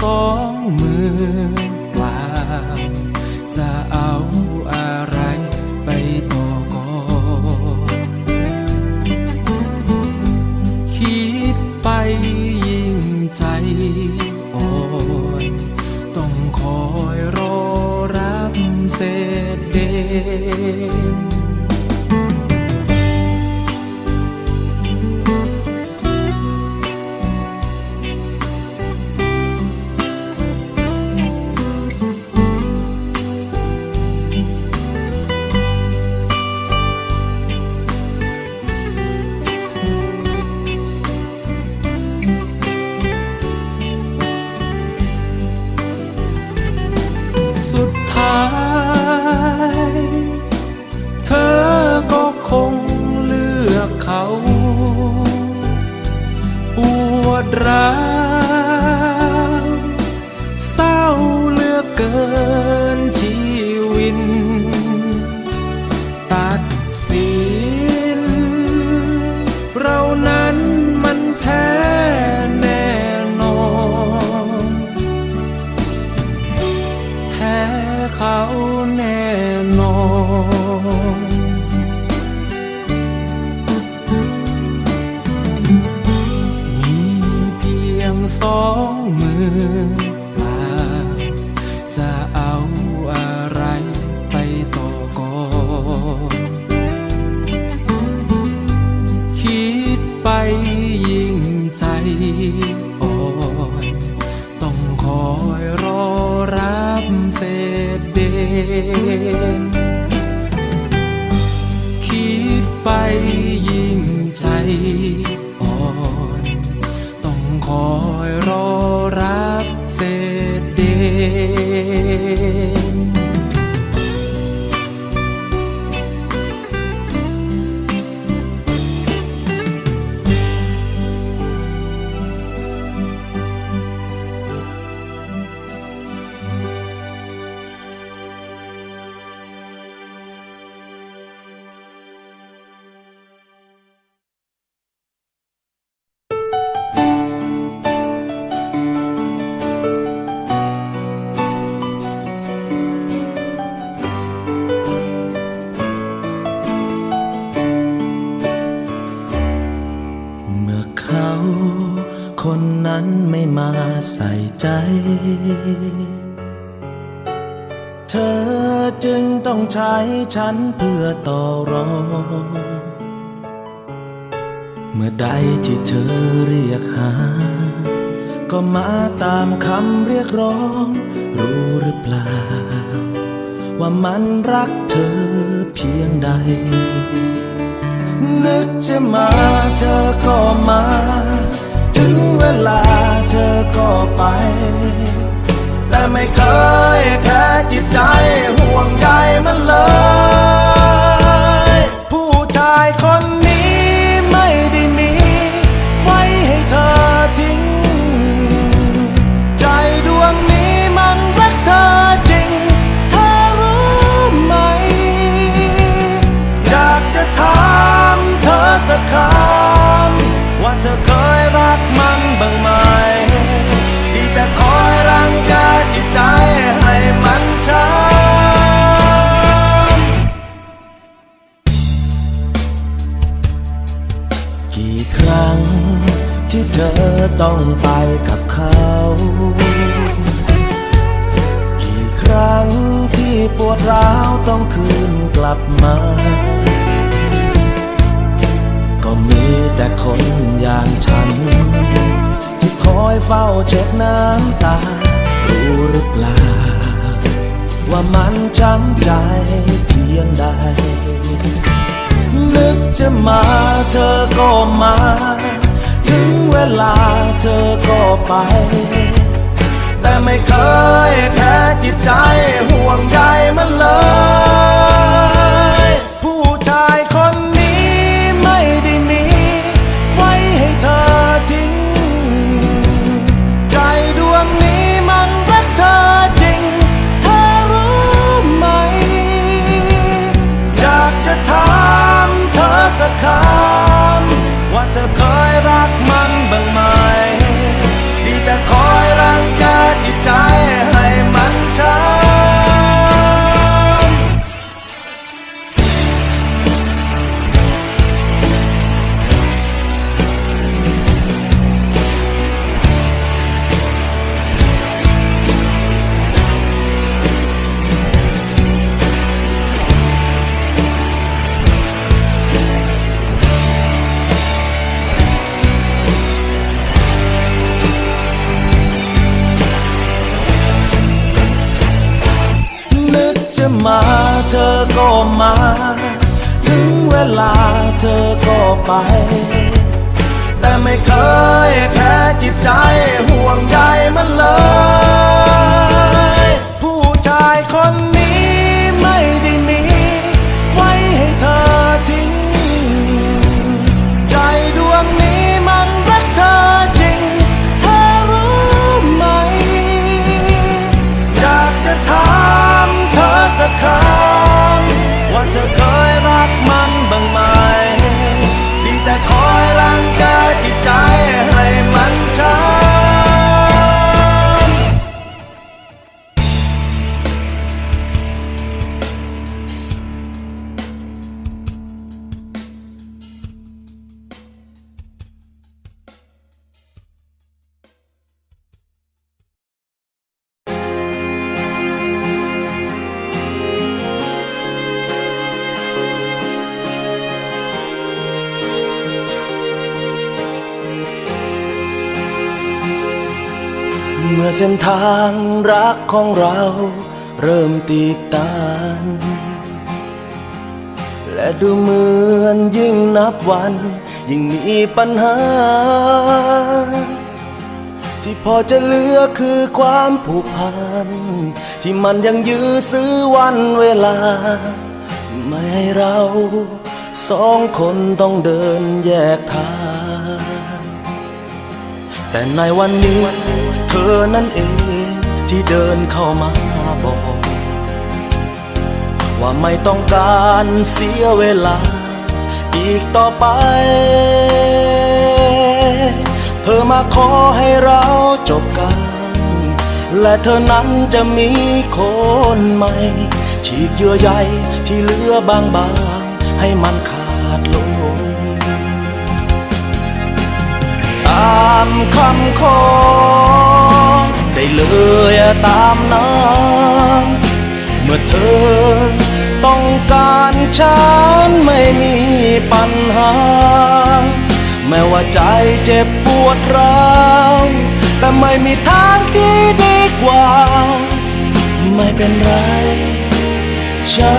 xóm mưa. 我们。 ใส่ใจ เธอจึงต้องใช้ฉันเพื่อต่อรองเมื่อใดที่เธอเรียกหา ก็มาตามคำเรียกร้อง รู้หรือเปล่า ว่ามันรักเธอเพียงใด นึกจะมาเธอก็มา ถึง เวลาเธอก็ไป แต่ไม่เคยแค่จิตใจห่วงใยมันเลย ต้องไปกับเขา กี่ครั้งที่ปวดร้าวต้องคืนกลับมา ก็มีแต่คนอย่างฉัน ที่คอยเฝ้าเช็ดน้ำตา รู้หรือเปล่า ว่ามันช้ำใจเพียงใด นึกจะมาเธอก็มา ถึงเวลาเธอก็ไป แต่ไม่เคยแค่จิตใจห่วงใยมันเลย เธอก็ไป แต่ไม่เคยแค่จิตใจห่วงใยมันเลย เส้นทางรักของเราเริ่มตีตานและดูเหมือนยิ่งนับวัน ยิ่งมีปัญหา ที่พอจะเหลือคือความผูกพัน ที่มันยังยื้อซื้อวันเวลา ไม่ให้เราสองคนต้องเดินแยกทาง แต่ในวันนี้ อนั่นเองที่เดินเข้ามาบอก ว่าไม่ต้องการเสียเวลา อีกต่อไป เธอมาขอให้เราจบกัน และเธอนั้นจะมีคนใหม่ ฉีกเยื่อใยที่เหลือบางๆ ให้มันขาดลงตามคำขอ ตามนั้นเมื่อเธอต้องการฉันไม่มีปัญหา แม้ว่าใจเจ็บปวดร้าวแต่ไม่มีทางที่ดีกว่า ไม่เป็นไร ฉั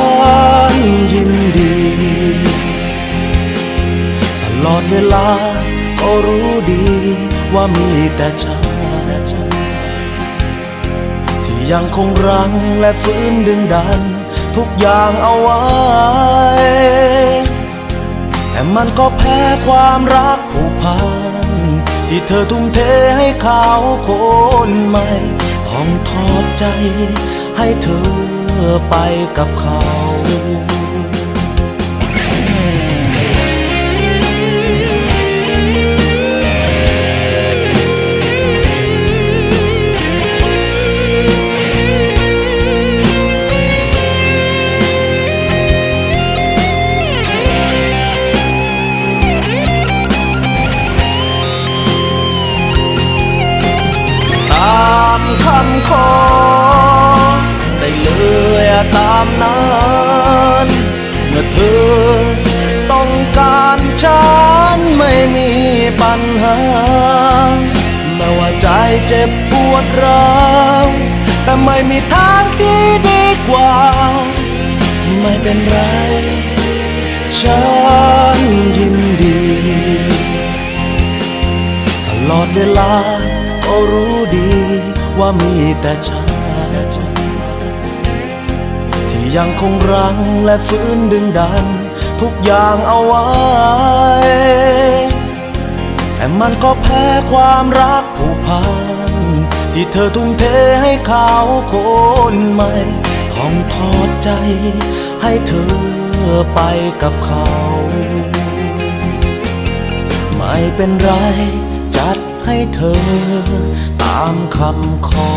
นยินดี ตลอดเวลาก็รู้ดีว่ามีแต่ฉัน ยังคงรังและฟื้นดึงดัน ทุกอย่างเอาไว้ แต่มันก็แพ้ความรักผูกพัน ที่เธอทุ่มเทให้เขาคนใหม่ท้องทอดใจให้เธอไปกับเขา ฉันยินดี ตลอดเวลาก็รู้ดีว่ามีแต่ฉัน ที่ยังคงรังและฟื้นดึงดัน ทุกอย่างเอาไว้ แต่มันก็แพ้ความรักผูกพัน ที่เธอทุ่มเทให้เขาคนใหม่ต้องทอดใจให้เธอ อไปกับเขา ไม่เป็นไร จัดให้เธอตามคำขอ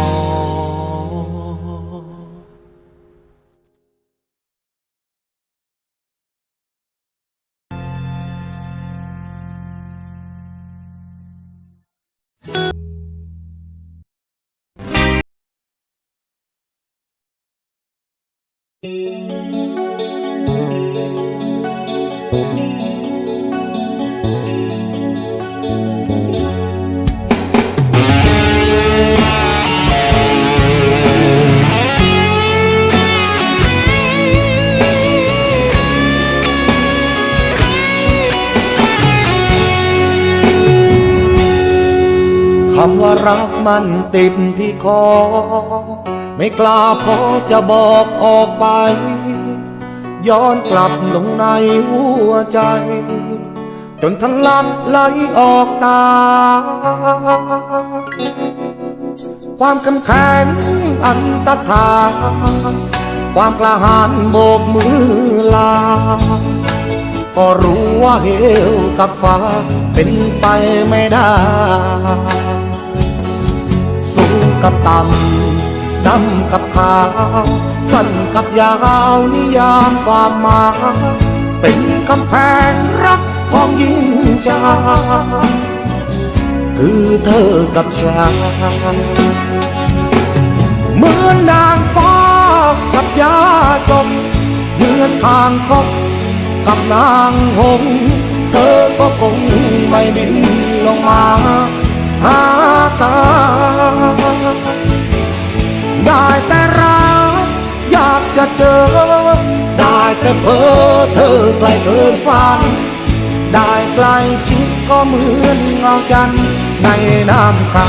รักมันติดที่คอ ไม่กล้าพอจะบอกออกไป ย้อนกลับลงในหัวใจ จนทะลักไหลออกตา ความคำแข็งอันตรธาความกล้าหาญโบกมือลา ก็รู้ว่าเหวกับฟ้าเป็นไปไม่ได้ กับต่ำดำกับขาว สั้นกับยาวนิยามความหมายเป็นกำแพงรักของยิ่งใจคือเธอกับฉันเหมือนนางฟ้ากับยาจมเหมือนทางคบกับนางหงส์เธอก็คงไม่บินลงมา หาตา ได้แต่รักอยากจะเจอ ได้แต่เพ้อเธอไกลเกินฝัน ได้ไกลชิดก็เหมือนเงาจันในน้ำครา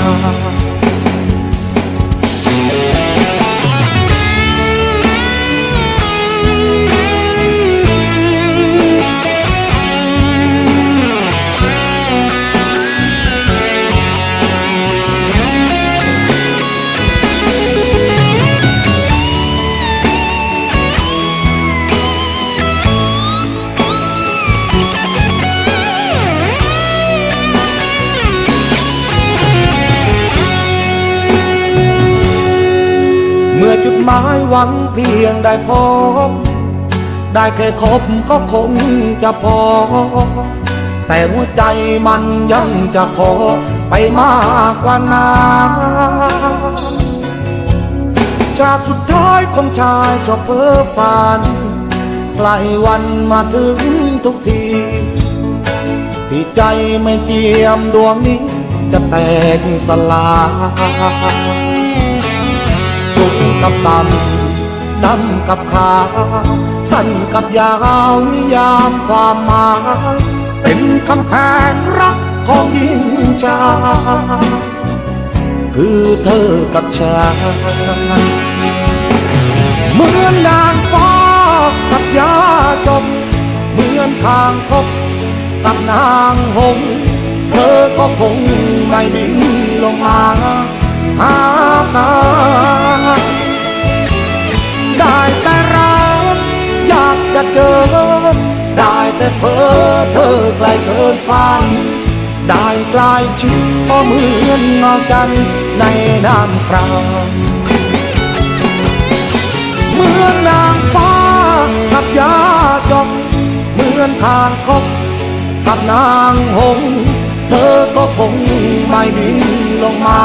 หวังเพียงได้พบ ได้แค่คบก็คงจะพอ แต่หัวใจมันยังจะขอไปมากกว่านั้นจากสุดท้ายของชายชอบเพ้อฝันใกล้วันมาถึงทุกทีที่ใจไม่เจียมดวงนี้จะแตกสลายสูงกับต่ำ ดำกับขาว สั้นกับยาวนิยามความหมาย เป็นคำแพงรักของยิ่งชายคือเธอกับฉันเหมือนนางฟ้ากับยาจบเหมือนคางคบกับนางหง เธอก็คงไม่บินลงมาหาตา ได้แต่รักอยากจะเจอ ได้แต่เพ้อเธอไกลเกินฝัน ได้ใกล้ชิดก็เหมือนเงาจันในน้ำครามเหมือนนางฟ้ากับยาจบเหมือนคางคบกับนางหง เธอก็คงไม่บินลงมา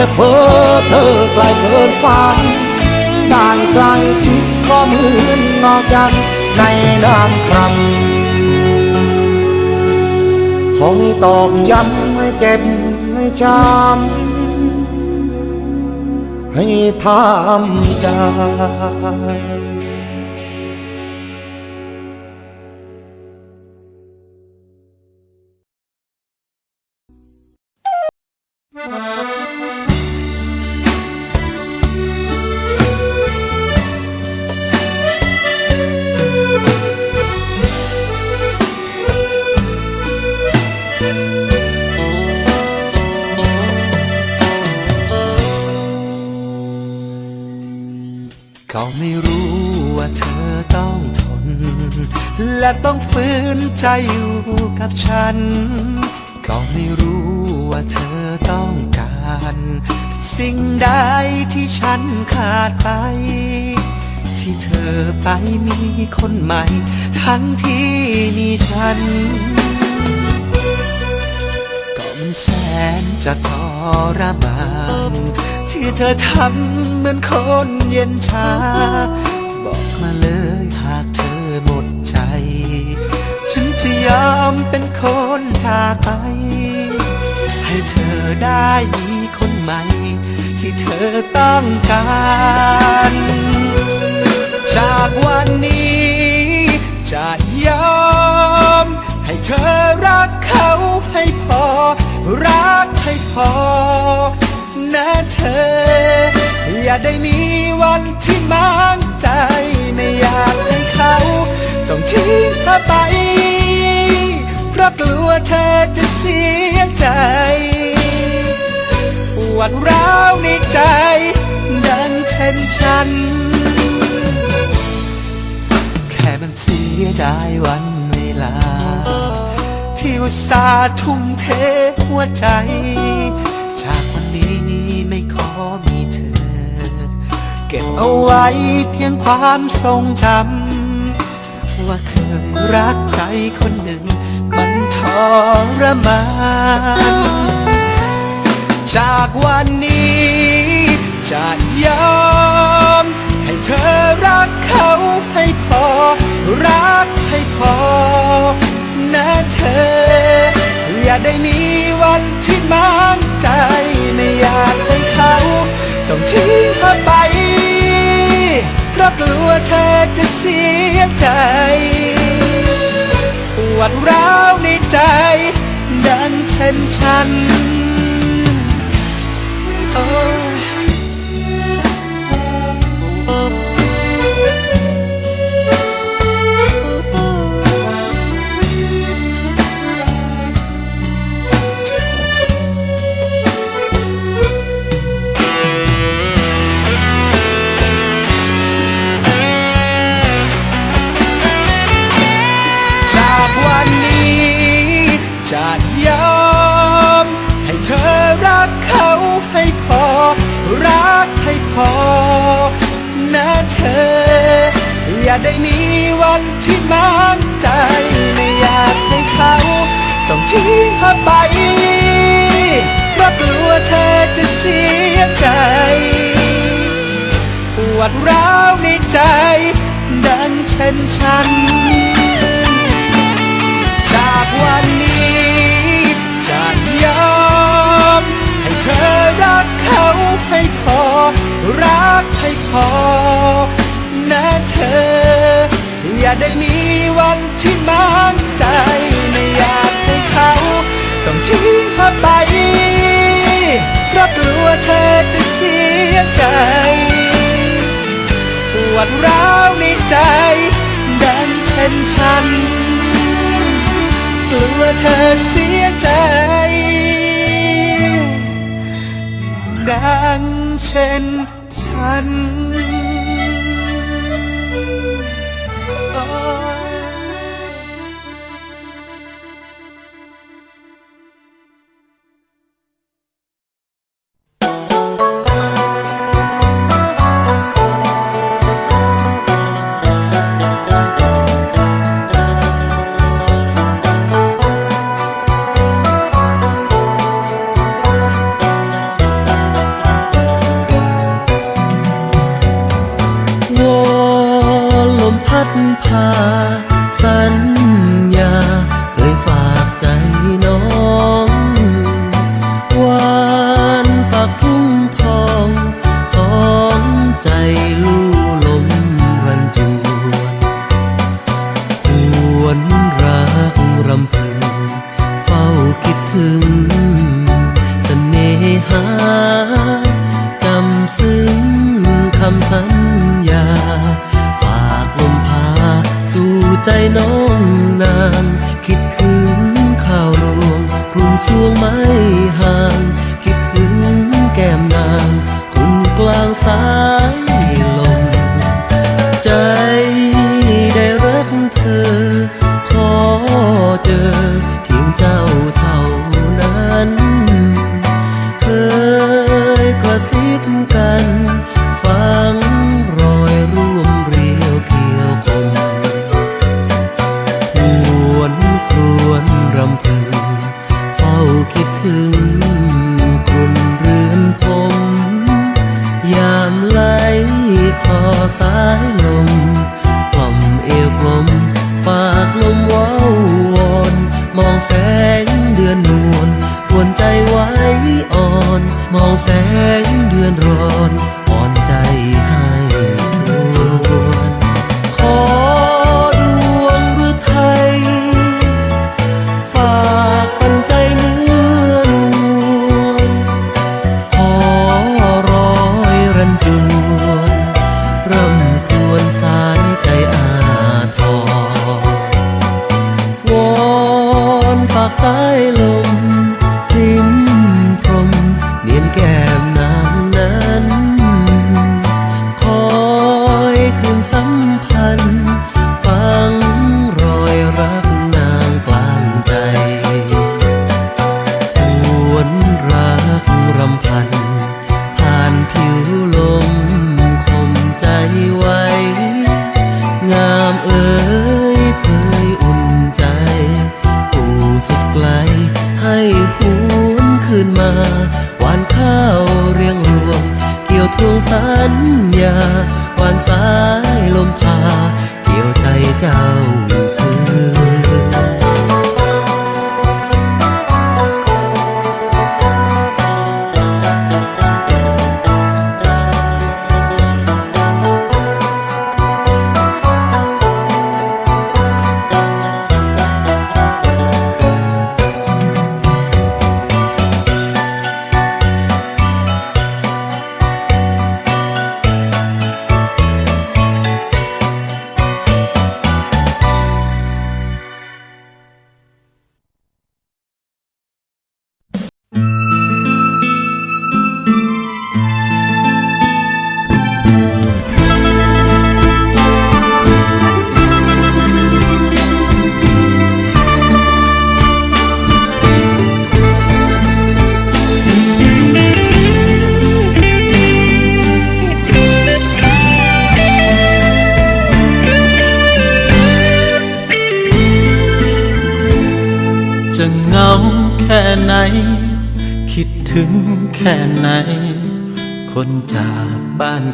แต่เพ้อเธอไกลเกินฝันต่างไกลชิดก็เหมือนนอกจากในนามครั้งขอให้ตอกย้ำให้เจ็บให้ช้ำให้ทำใจ เขาไม่รู้ว่าเธอต้องทน และต้องฝืนใจอยู่กับฉัน เขาไม่รู้ว่าเธอต้องการ สิ่งใดที่ฉันขาดไป ที่เธอไปมีคนใหม่ ทั้งที่มีฉัน ก็มันแสนจะทรมาน ที่เธอทำเหมือนคนเย็นชา บอกมาเลยหากเธอหมดใจ ฉันจะยอมเป็นคนจากไป ให้เธอได้มีคนใหม่ ที่เธอต้องการ จากวันนี้จะยอม อย่าได้มีวันที่มางใจ ไม่อยากให้เขาต้องทิ้งเธอไป เพราะกลัวเธอจะเสียใจปวดร้าวในใจ ดังเช่นฉัน แค่มันเสียดายวันเวลา ที่อุตส่าห์ทุ่มเทหัวใจ เก็บเอาไว้เพียงความทรงจำว่าเคยรักใครคนหนึ่ง มันทรมาน จากวันนี้ จะยอม ให้เธอรักเขาให้พอ รักให้พอ นะเธอ อย่าได้มีวันที่มางใจไม่อยากให้เขา ต้องทิ้งเธอไป ราะกลัวเธอจะเสียใจ ปวดร้าวในใจ ดังเช่นฉันโยอม ให้เธอรักเขาให้พอ รักให้พอ นะเธอ อย่าได้มีวันที่มางใจไม่อยากให้เขา ต้องทิ้งเธอไปเพราะกลัวเธอจะเสียใจปวดร้าวในใจ ดังเช่นฉัน จากวันนี้ จะยอมให้เธอรักเขาให้พอ รักให้พอ นะเธอ อย่าได้มีวันที่มางใจไม่อยากให้เขา ต้องทิ้งเธอไป เพราะกลัวเธอจะเสียใจปวดร้าวในใจ ดังเช่นฉัน กลัวเธอเสียใจ ดังเช่นฉัน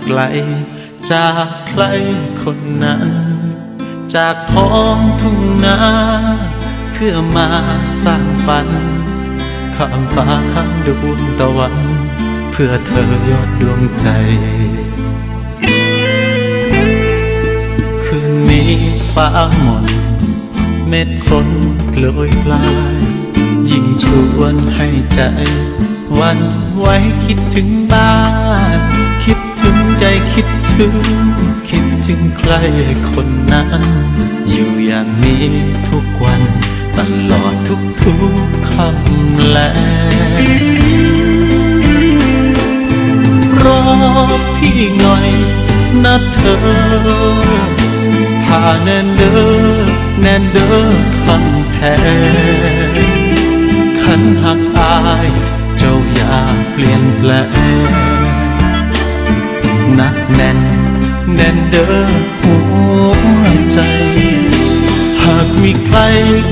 ไกล จากใครคนนั้น จากท้องทุ่งนาเพื่อมาสร้างฝัน ข้ามฟ้าข้ามดวงตะวัน เพื่อเธอยอดดวงใจ คืนนี้ฟ้าหมดเม็ดฝนโปรยปลาย ยิ่งชวนให้ใจ วันไว้คิดถึงบ้าน คิดถึง คิดถึงใครคนนั้น อยู่อย่างนี้ทุกวันตลอดทุกทุกๆคำแลรอพี่หน่อยนะเธอพาแนนเดอแนนเดอคันแพขันหักอาย เจ้าอย่าเปลี่ยนแปลง หนักแน่น แน่นเด้อหัวใจ หากมีใคร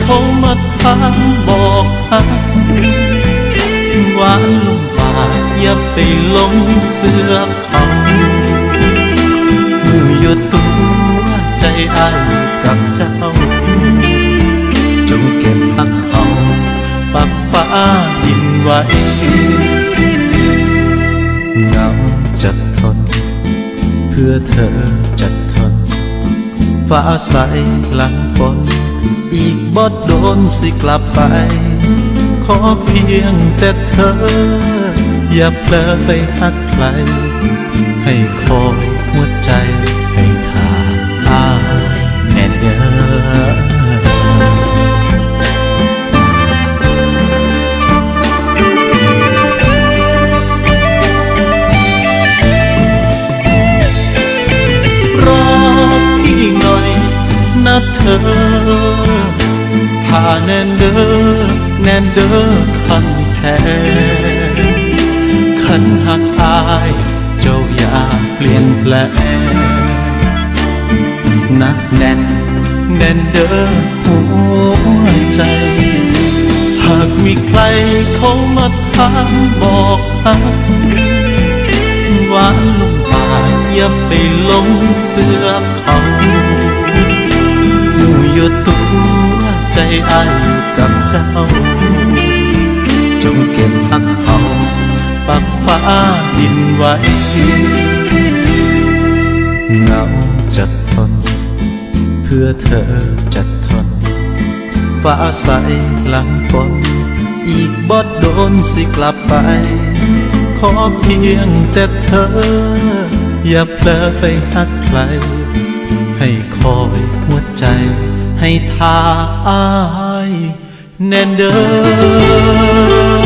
เขามาถามบอกหักหวานลงปากอย่าไปลงเสื้อเขาออยู่ตัวใจอ้ายกับเจ้า จงเก็บพักเขาปักฟ้าดินไว้เงาจะ พื่อเธอจะทนฟ้าใสหลังฝนอีกบดโดนสิกลับไป ขอเพียงแต่เธอ อย่าเพลอไปหักใครให้คอยหัวใจ แน่นเด้อคันแท้คันหักอายเจ้าอย่าเปลี่ยนแปลงนักแน่นแน่นเด้อหัวใจ หากมีใครเขามาถามบอกหักหวานลงปากอย่าไปลงเสื้อเขาหูอยู่ตัว ใจอายอยู่กับเจ้า จงเก็บพักเขาปักฟ้าดินไว้เหงาจะทน เพื่อเธอจะทน ฟ้าใสหลังฝนอีกบดโดนสิกลับไป ขอเพียงแต่เธอ อย่าเผลอไปหักใคร ให้คอยหัวใจ ให้ทาอายแน่นเด้อ